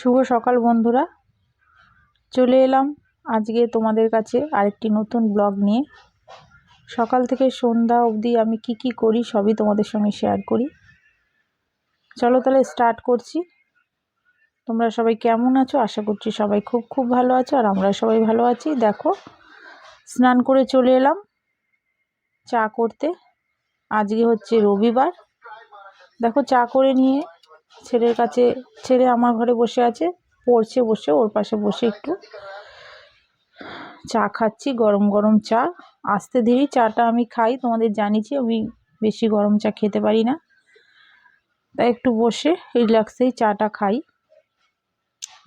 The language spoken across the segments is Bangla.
শুভ সকাল বন্ধুরা। চলে এলাম আজকে তোমাদের কাছে আরেকটি নতুন ব্লগ নিয়ে। সকাল থেকে সন্ধ্যা অবধি আমি কি কি করি সবই তোমাদের সঙ্গে শেয়ার করি। চলো তাহলে স্টার্ট করছি। তোমরা সবাই কেমন আছো? আশা করছি সবাই খুব খুব ভালো আছো আর আমরা সবাই ভালো আছি। দেখো, স্নান করে চলে এলাম চা করতে। আজকে হচ্ছে রবিবার। দেখো চা করে নিয়ে ছেলের কাছে, ছেলে আমার ঘরে বসে আছে, পড়ছে বসে, ওর পাশে বসে একটু চা খাচ্ছি, গরম গরম চা। আস্তে ধীরেই চাটা আমি খাই, তোমাদের জানিছি আমি বেশি গরম চা খেতে পারি না। তাই একটু বসে রিল্যাক্সেই চাটা খাই।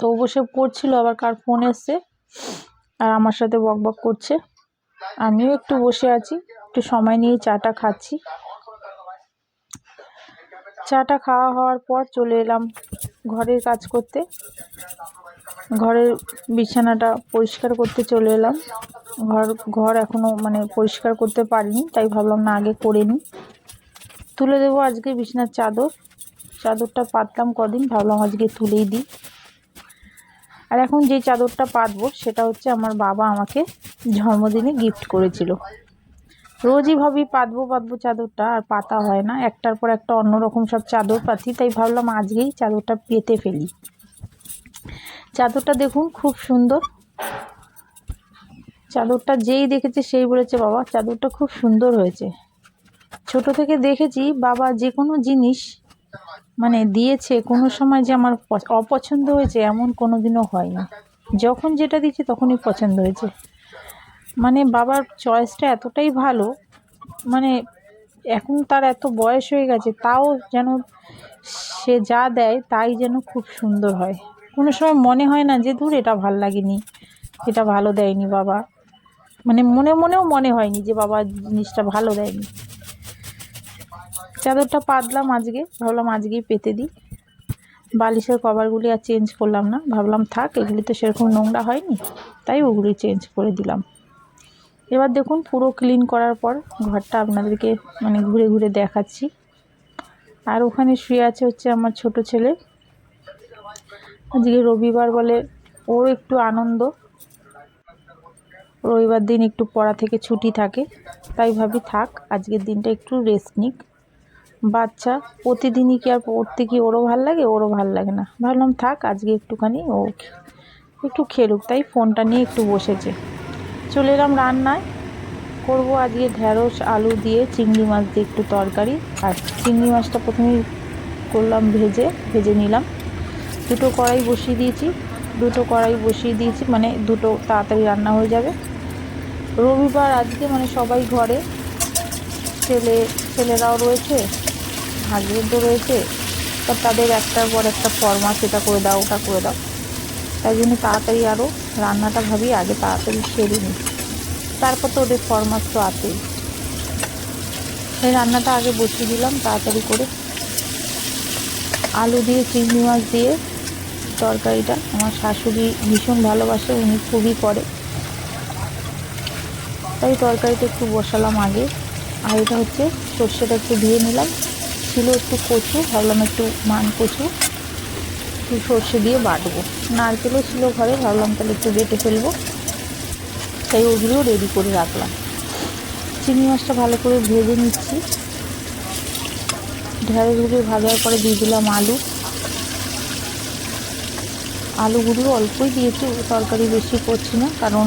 তো বসে পড়ছিল, আবার কার ফোন এসছে, আর আমার সাথে বক বক করছে। আমিও একটু বসে আছি, একটু সময় নিয়ে চাটা খাচ্ছি। চাটা খাওয়া হওয়ার পর চলে এলাম ঘরের কাজ করতে। ঘরের বিছানাটা পরিষ্কার করতে চলে এলাম। ঘর ঘর এখনও মানে পরিষ্কার করতে পারিনি, তাই ভাবলাম না আগে করে নিই। তুলে দেবো আজকে বিছানার চাদর। চাদরটা পাতলাম কদিন, ভাবলাম আজকে তুলেই দিই। আর এখন যে চাদরটা পাতবো, সেটা হচ্ছে আমার বাবা আমাকে জন্মদিনে গিফট করেছিল। রোজই ভাবি পাতবো পাতবো চাদরটা, আর পাতা হয় না। একটার পর একটা অন্যরকম সব চাদর পাতি, তাই ভাবলাম আজকেই চাদরটা পেতে ফেলি। চাদরটা দেখুন, খুব সুন্দর। চাদরটা যেই দেখেছে সেই বলেছে, বাবা, চাদরটা খুব সুন্দর হয়েছে। ছোট থেকে দেখেছি, বাবা যে কোনো জিনিস মানে দিয়েছে, কোনো সময় যে আমার অপছন্দ হয়েছে, এমন কোনো দিনও হয়নি। যখন যেটা দিচ্ছে তখনই পছন্দ হয়েছে। মানে বাবার চয়েসটা এতটাই ভালো মানে এখন তার এত বয়স হয়ে গেছে, তাও যেন সে যা দেয় তাই যেন খুব সুন্দর হয়। কোনো সময় মনে হয় না যে দূর এটা ভালো লাগেনি, এটা ভালো দেয়নি বাবা। মানে মনে মনেও মনে হয়নি যে, বাবা, জিনিসটা ভালো দেয়নি। চাদরটা পাতলাম আজকে, ভাবলাম আজকেই পেতে দিই। বালিশের কভারগুলি আর চেঞ্জ করলাম না, ভাবলাম থাক এগুলি তো সেরকম নোংরা হয়নি, তাই ওগুলি চেঞ্জ করে দিলাম। এবার দেখুন পুরো ক্লিন করার পর ঘরটা আপনাদেরকে মানে ঘুরে ঘুরে দেখাচ্ছি। আর ওখানে শুয়ে আছে হচ্ছে আমার ছোট ছেলে। আজকে রবিবার বলে ওর একটু আনন্দ। রবিবার দিন একটু পড়া থেকে ছুটি থাকে, তাই ভাবি থাক, আজকের দিনটা একটু রেস্ট নিক। বাচ্চা প্রতিদিনই কি আর পড়তে কি ওরও ভালো লাগে, ওরও ভালো লাগে না। ভাবলাম থাক, আজকে একটুখানি ও একটু খেলুক, তাই ফোনটা নিয়ে একটু বসেছে। চলে এলাম রান্নায়। করব আজকে ঢ্যাঁড়স আলু দিয়ে চিংড়ি মাছ দিয়ে একটু তরকারি। আর চিংড়ি মাছটা প্রথমেই করলাম ভেজে ভেজে নিলাম। দুটো কড়াই বসিয়ে দিয়েছি। দুটো কড়াই বসিয়ে দিয়েছি মানে দুটো তাড়াতাড়ি রান্না হয়ে যাবে। রবিবার আজকে মানে সবাই ঘরে। ছেলে, ছেলেরাও রয়েছে হাজবেন্ডও রয়েছে। তা তাদের একটার পর একটা ফরমা সেটা করে দাও, ওটা করে দাও। তাই জন্য তাড়াতাড়ি আরও রান্নাটা ভাবি আগে তাড়াতাড়ি সেরে নিই তারপর তো ওদের ফরমাস তো আছেই সেই রান্নাটা আগে বসিয়ে দিলাম, তাড়াতাড়ি করে। আলু দিয়ে, চিংড়ি মাছ দিয়ে তরকারিটা। আমার শাশুড়ি ভীষণ ভালোবাসে, উনি খুবই করে। তাই তরকারিটা একটু বসালাম আগে। আর এটা হচ্ছে সর্ষেটা একটু ধুয়ে নিলাম। ছিল একটু কচু, ভাবলাম একটু মান কচু। একটু সর্ষে দিয়ে বাটবো। নারকেলও ছিল ঘরে, ভাবলাম তাহলে একটু বেটে ফেলব। তাই ওগুলোও রেডি করে রাখলাম। চিংড়ি মাছটা ভালো করে ভেজে নিচ্ছি। ঢেঁড়সগুলো ভাজার পরে দিয়ে দিলাম আলু। আলুগুলো অল্পই দিয়েছি, তরকারি বেশি করছি না, কারণ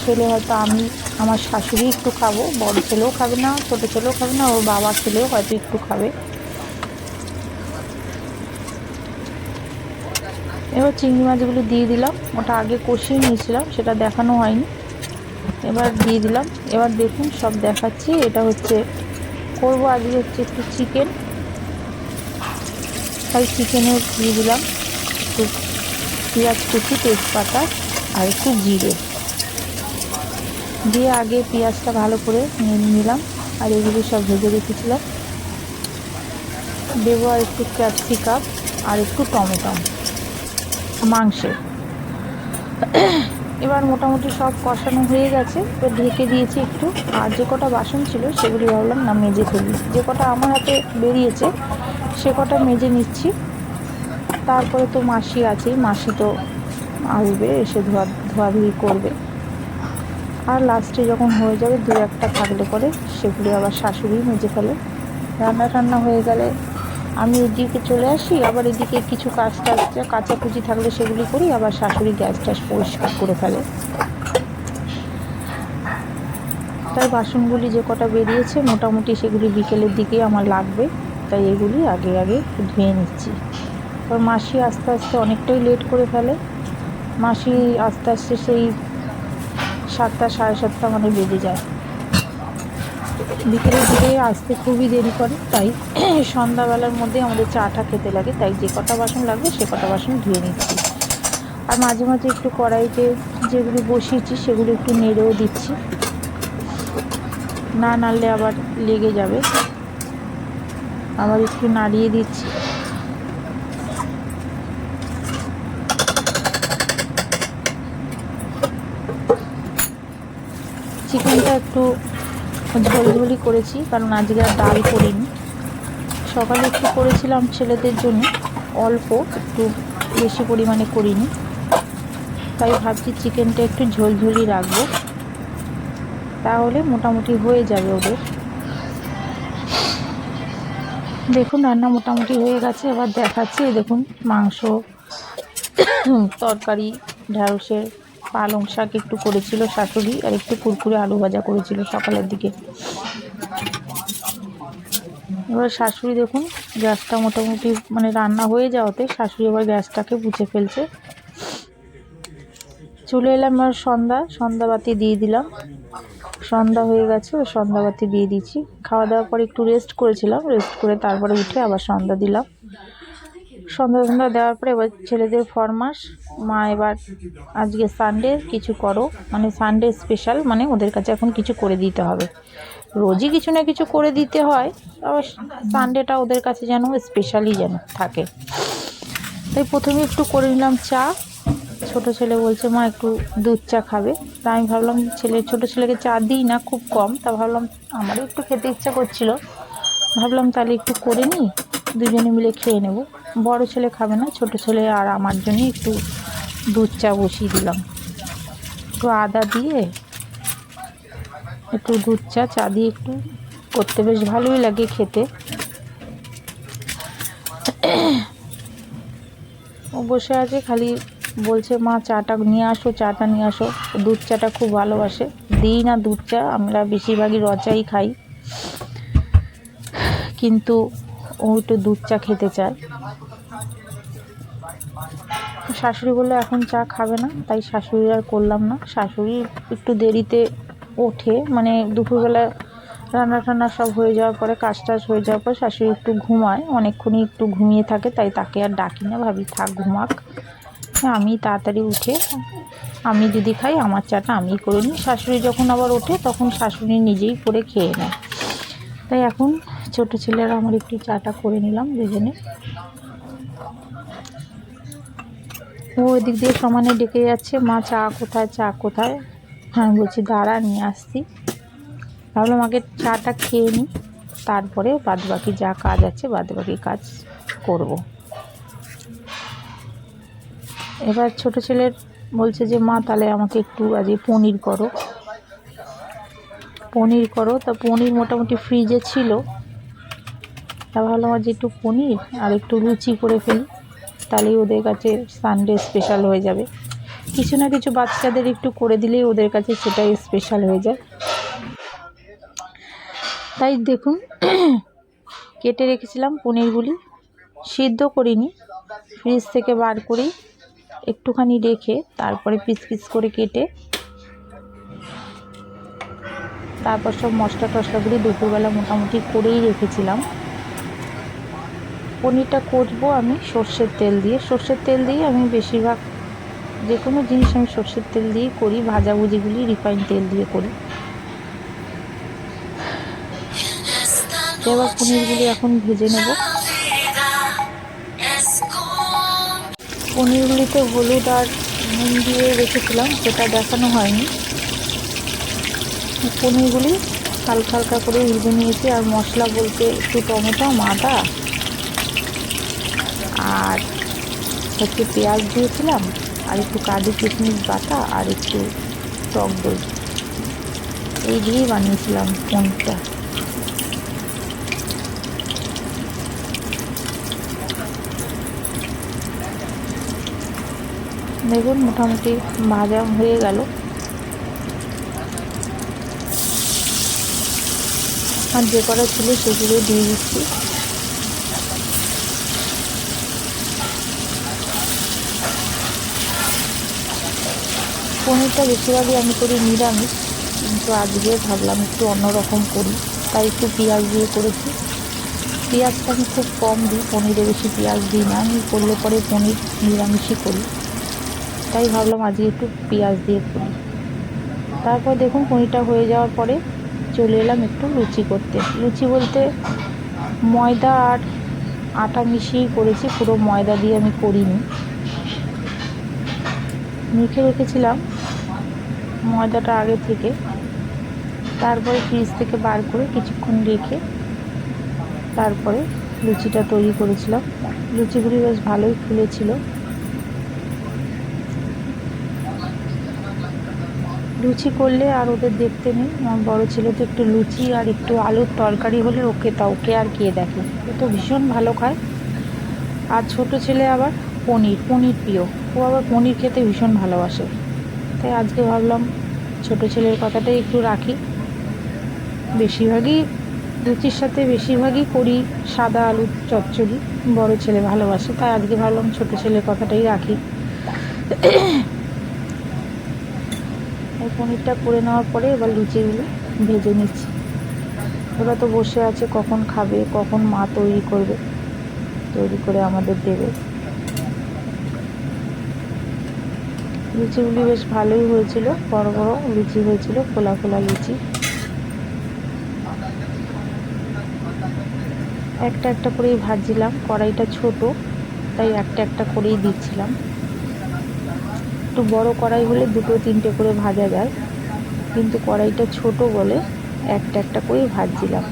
ছেলে হয়তো আমি, আমার শাশুড়ি একটু খাব, বড় ছেলেও খাবে না, ছোটো ছেলেও খাবে না, ওর বাবা ছেলেও হয়তো একটু খাবে। এবার চিংড়ি মাছগুলো দিয়ে দিলাম। ওটা আগে কষিয়ে নিয়েছিলাম, সেটা দেখানো হয়নি। এবার দিয়ে দিলাম। এবার দেখুন, সব দেখাচ্ছি। এটা হচ্ছে, করব আজকে হচ্ছে একটু চিকেন তাই চিকেনের দিয়ে দিলাম একটু পেঁয়াজ কুচি, তেজপাতা আর একটু জিরে। দিয়ে আগে পেঁয়াজটা ভালো করে নিয়ে নিলাম আর এগুলো সব ভেজে রেখেছিলাম। দেবো আর একটু ক্যাপসিকাম আর একটু টমেটো। মাংসে এবার মোটামুটি সব কষানো হয়ে গেছে। এবার ঢেকে দিয়েছি একটু। আর যে কটা বাসন ছিল, সেগুলি ভাবলাম না মেজে ফেলি। যে কটা আমার হাতে বেরিয়েছে, সে কটা মেজে নিচ্ছি। তারপরে তো মাসি আছেই মাসি তো আসবে, এসে ধোয়া, ধোয়াধুয়ি করবে। আর লাস্টে যখন হয়ে যাবে দু একটা থাকলে পরে, সেগুলি আবার শাশুড়ি মেজে ফেলে। রান্না টান্না হয়ে গেলে আমি এদিকে চলে আসি, আবার এদিকে কিছু কাজ টাজ কাচাকুচি থাকলে সেগুলি করি, আবার শাশুড়ি গ্যাস ট্যাস পরিষ্কার করে ফেলে। তাই বাসনগুলি যে কটা বেরিয়েছে, মোটামুটি সেগুলি বিকেলের দিকে আমার লাগবে, তাই এগুলি আগে আগে ধুয়ে নিচ্ছি। এবার মাসি আস্তে আস্তে অনেকটাই লেট করে ফেলে। মাসি আস্তে আস্তে সেই সাতটা, সাড়ে সাতটা মানে বেজে যায়। বিকেলের দিকে আসতে খুবই দেরি করে, তাই সন্ধ্যাবেলার মধ্যে আমাদের চাটা খেতে লাগে, তাই যে কটা বাসন লাগবে সে কটা বাসন ধুয়ে নিচ্ছি। আর মাঝে মাঝে একটু কড়াইতে যেগুলি বসিয়েছি সেগুলো একটু নেড়েও দিচ্ছি। না নাড়লে আবার লেগে যাবে। আবার একটু নাড়িয়ে দিচ্ছি চিকেনটা একটু ঝোলঝোলি করেছি, কারণ আজকে আর ডাল করিনি। সকালে একটু করেছিলাম ছেলেদের জন্য, অল্প, একটু বেশি পরিমাণে করিনি। তাই ভাবছি চিকেনটা একটু ঝোলঝোলি রাখব। তাহলে মোটামুটি হয়ে যাবে ওদের। দেখুন, রান্না মোটামুটি হয়ে গেছে। এবার দেখাচ্ছি, দেখুন, মাংস, তরকারি, ঢ্যাঁড়সের পালং শাক একটু করেছিল শাশুড়ি আর একটু কুরকুরে আলু ভাজা করেছিল সকালের দিকে। এবার শাশুড়ি দেখুন, গ্যাসটা মোটামুটি মানে রান্না হয়ে যাওয়াতে শাশুড়ি এবার গ্যাসটাকে বুঝে ফেলছে। চলে এলাম আর সন্ধ্যা সন্ধ্যাবাতি দিয়ে দিলাম। সন্ধ্যা হয়ে গেছে ওই সন্ধ্যাবাতি দিয়ে দিচ্ছি। খাওয়া দাওয়ার পর একটু রেস্ট করেছিলাম রেস্ট করে তারপরে উঠে আবার সন্ধ্যা দিলাম। সন্ধ্যা সন্ধ্যা দেওয়ার পরে এবার ছেলেদের ফরমাস মা এবার আজকে সানডে কিছু করো। মানে সানডে স্পেশাল মানে ওদের কাছে এখন কিছু করে দিতে হবে। রোজই কিছু না কিছু করে দিতে হয়, আবার সানডেটা ওদের কাছে যেন স্পেশালি যেন থাকে। তাই প্রথমে একটু করে নিলাম চা। ছোট ছেলে বলছে, মা, একটু দুধ চা খাবে। তা আমি ভাবলাম, ছেলে, ছোট ছেলেকে চা দিই না, খুব কম। তা ভাবলাম, আমারও একটু খেতে ইচ্ছা করছিল। ভাবলাম তাহলে একটু করে নিই। দুজনে মিলে খেয়ে নেব। বড় ছেলে খাবে না, ছোট ছেলে আর আমার জন্য একটু দুধ চা বসিয়ে দিলাম। একটু আদা দিয়ে একটু দুধ চা চা দিয়ে একটু করতে বেশ ভালোই লাগে খেতে। ও বসে আছে, খালি বলছে, মা, চাটা নিয়ে আসো, চাটা নিয়ে আসো। দুধ চাটা খুব ভালোবাসে। দিই না দুধ চা, আমরা বেশিরভাগই রচাই খাই। কিন্তু ও একটু দুধ চা খেতে চায়। শাশুড়ি বলল এখন চা খাবে না, তাই শাশুড়ি আর করলাম না। শাশুড়ি একটু দেরিতে ওঠে মানে দুপুরবেলা রান্না টান্না সব হয়ে যাওয়ার পরে, কাজ টাজ হয়ে যাওয়ার পর শাশুড়ি একটু ঘুমায়, অনেকক্ষণই একটু ঘুমিয়ে থাকে, তাই তাকে আর ডাকি না, ভাবি থাক, ঘুমাক। আমি তাড়াতাড়ি উঠে, আমি যদি খাই, আমার চাটা আমিই করে নিই। শাশুড়ি যখন আবার ওঠে, তখন শাশুড়ি নিজেই করে খেয়ে নেয়। তাই এখন ছোট ছেলেরা আমার একটু চাটা করে নিলাম দুজনে। ও ওদিক দিয়ে সমানে ডেকে যাচ্ছে, মা, চা কোথায় চা কোথায়? হ্যাঁ বলছি, দাঁড়া, নিয়ে আসছি। ভাবলাম, আগে চাটা খেয়ে নিই তারপরে বাদবাকি যা কাজ আছে, বাদবাকি কাজ করব। এবার ছোট ছেলের বলছে যে, মা, তাহলে আমাকে একটু আজকে পনির করো। পনির করো, তা পনির মোটামুটি ফ্রিজে ছিল। তা ভাবলাম, আজ একটু পনির আর একটু লুচি করে ফেলি। তাহলেই ওদের কাছে সানডে স্পেশাল হয়ে যাবে। কিছু না কিছু বাচ্চাদের একটু করে দিলেই ওদের কাছে সেটাই স্পেশাল হয়ে যায়। তাই দেখুন, কেটে রেখেছিলাম পনিরগুলি সিদ্ধ করিনি। ফ্রিজ থেকে বার করেই একটুখানি রেখে তারপরে পিস পিস করে কেটে তারপর সব মশলা টশলাগুলি দুপুরবেলা মোটামুটি করেই রেখেছিলাম। পনিরটা করব আমি সর্ষের তেল দিয়ে। সর্ষের তেল দিয়ে আমি বেশিরভাগ যে কোনো জিনিস আমি সর্ষের তেল দিয়েই করি ভাজাভুজিগুলি রিফাইন তেল দিয়ে করি। এবার পনিরগুলি এখন ভেজে নেব। পনিরগুলিতে হলুদ আর নুন দিয়ে রেখেছিলাম, সেটা দেখানো হয়নি। পনিরগুলি হালকা হালকা করে ভেজে নিয়েছি, আর মশলা বলতে একটু টমেটো আদা আর হচ্ছে পেঁয়াজ দিয়েছিলাম আর একটু কাজু কিশমিশ বাটা আর একটু টক দই। এই দিয়েই বানিয়েছিলাম পনিরটা দেখুন, মোটামুটি ভাজা হয়ে গেল। আর যে করা ছিল সেগুলো দিয়ে দিচ্ছি। পনিরটা বেশিরভাগই আমি করি নিরামিষ, কিন্তু আজকে ভাবলাম একটু অন্যরকম করি। তাই একটু পেঁয়াজ দিয়ে করেছি। পেঁয়াজটা আমি খুব কম দিই, পনিরে বেশি পেঁয়াজ দিই না। আমি করলে পরে পনির নিরামিষই করি। তাই ভাবলাম আজকে একটু পেঁয়াজ দিয়ে করি। তারপর দেখুন, পনিরটা হয়ে যাওয়ার পরে চলে এলাম একটু লুচি করতে। লুচি বলতে ময়দা আর আটা মিশিয়েই করেছি, পুরো ময়দা দিয়ে আমি করিনি। মেখে রেখেছিলাম। ময়দাটা আগে থেকে। তারপরে ফ্রিজ থেকে বার করে কিছুক্ষণ রেখে তারপরে লুচিটা তৈরি করেছিলাম। লুচিগুলি বেশ ভালোই ফুলেছিল। লুচি করলে আর ওদের দেখতে নেই। আমার বড়ো ছেলে তো একটু লুচি আর একটু আলুর তরকারি হলে ওকে তা ওকে আর কে দেখে? ও তো ভীষণ ভালো খায়। আর ছোট ছেলে আবার পনির পনির প্রিয়। ও আবার পনির খেতে ভীষণ ভালোবাসে। তাই আজকে ভাবলাম ছোট ছেলের কথাটাই একটু রাখি। বেশিরভাগই লুচির সাথে বেশিরভাগই করি সাদা আলুর চচ্চড়ি, বড় ছেলে ভালোবাসে, তাই আজকে ভাবলাম ছোট ছেলের কথাটাই রাখি। পনিরটা করে নেওয়ার পরে এবার লুচিগুলো ভেজে নিচ্ছি। ওরা তো বসে আছে, কখন খাবে, কখন মা তৈরি করবে, তৈরি করে আমাদের দেবে। লুচিগুলি বেশ ভালোই হয়েছিল, বড় বড় লুচি হয়েছিল, খোলা খোলা লুচি। একটা একটা করেই ভাজছিলাম, কড়াইটা ছোট, তাই একটা একটা করেই দিচ্ছিলাম। একটু বড় কড়াই হলে দুটো তিনটে করে ভাজা যায়, কিন্তু কড়াইটা ছোট বলে একটা একটা করেই ভাজছিলাম।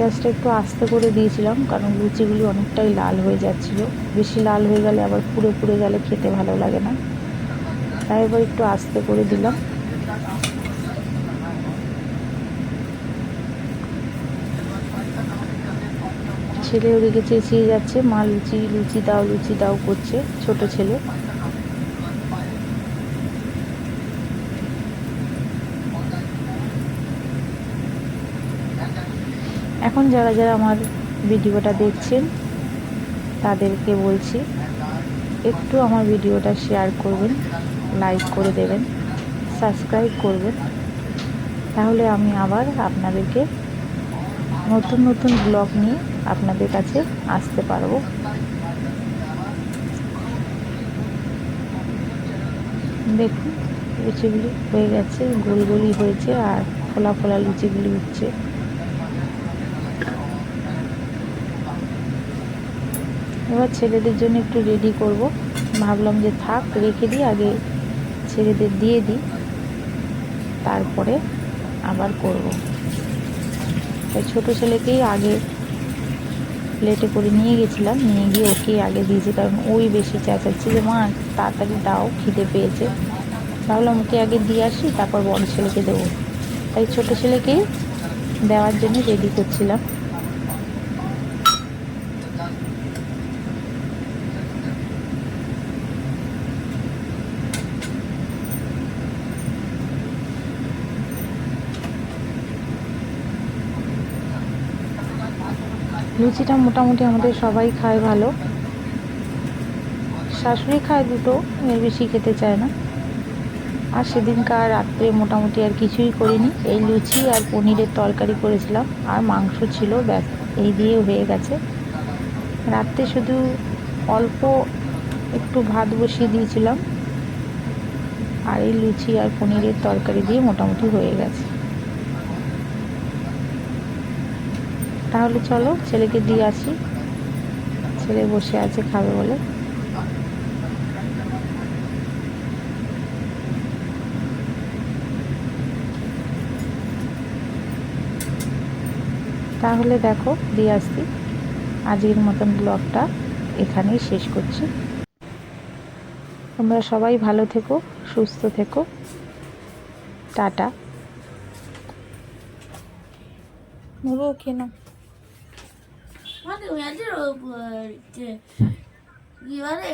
গ্যাসটা একটু আস্তে করে দিয়েছিলাম, কারণ লুচিগুলি অনেকটাই লাল হয়ে যাচ্ছিল। বেশি লাল হয়ে গেলে আবার পুড়ে পুড়ে গেলে খেতে ভালো লাগে না। তাই এবার একটু আস্তে করে দিলাম। ছেলে ওদিকে চেঁচিয়ে যাচ্ছে, মা, লুচি লুচি দাও লুচি দাও করছে ছোট ছেলে। এখন যারা যারা আমার ভিডিওটা দেখছেন, তাদেরকে বলছি, একটু আমার ভিডিওটা শেয়ার করবেন লাইক করে দেবেন সাবস্ক্রাইব করবেন। তাহলে আমি আবার আপনাদেরকে নতুন নতুন ব্লগ নিয়ে আপনাদের কাছে আসতে পারব। দেখুন, লুচিগুলি হয়ে গেছে গোল গোলই হয়েছে আর ফোলা ফোলা লুচিগুলি উঠছে। এবার ছেলেদের জন্য একটু রেডি করব। ভাবলাম যে থাক, রেখে দিই, আগে ছেলেদের দিয়ে দিই। তারপরে আবার করব। তাই ছোটো ছেলেকেই আগে প্লেটে করে নিয়ে গেছিলাম। নিয়ে গিয়ে ওকে আগে দিয়েছি, কারণ ওই বেশি চেঁচাচ্ছে যে, মা, তাড়াতাড়ি দাও, খিদে পেয়েছে। ভাবলাম ওকে আগে দিয়ে আসি, তারপর বড় ছেলেকে দেবো। তাই ছোটো ছেলেকেই দেওয়ার জন্য রেডি করছিলাম। লুচিটা মোটামুটি আমাদের সবাই খায় ভালো। শাশুড়ি খায় দুটো, এর বেশি খেতে চায় না। আর সেদিনকার রাত্রে মোটামুটি আর কিছুই করিনি। এই লুচি আর পনিরের তরকারি করেছিলাম, আর মাংস ছিল, ব্যাস, এই দিয়ে হয়ে গেছে। রাত্রে শুধু অল্প একটু ভাত বসিয়ে দিয়েছিলাম। আর এই লুচি আর পনিরের তরকারি দিয়ে মোটামুটি হয়ে গেছে। তাহলে চলো, ছেলেকে দিয়ে আসি। ছেলে বসে আছে, খাবে বলে। তাহলে দেখো, দিয়ে আসছি। আজকের মতন ব্লগটা এখানেই শেষ করছি। তোমরা সবাই ভালো থেকো, সুস্থ থেকো। টাটা। নেব কেন আহ, যে কি বলে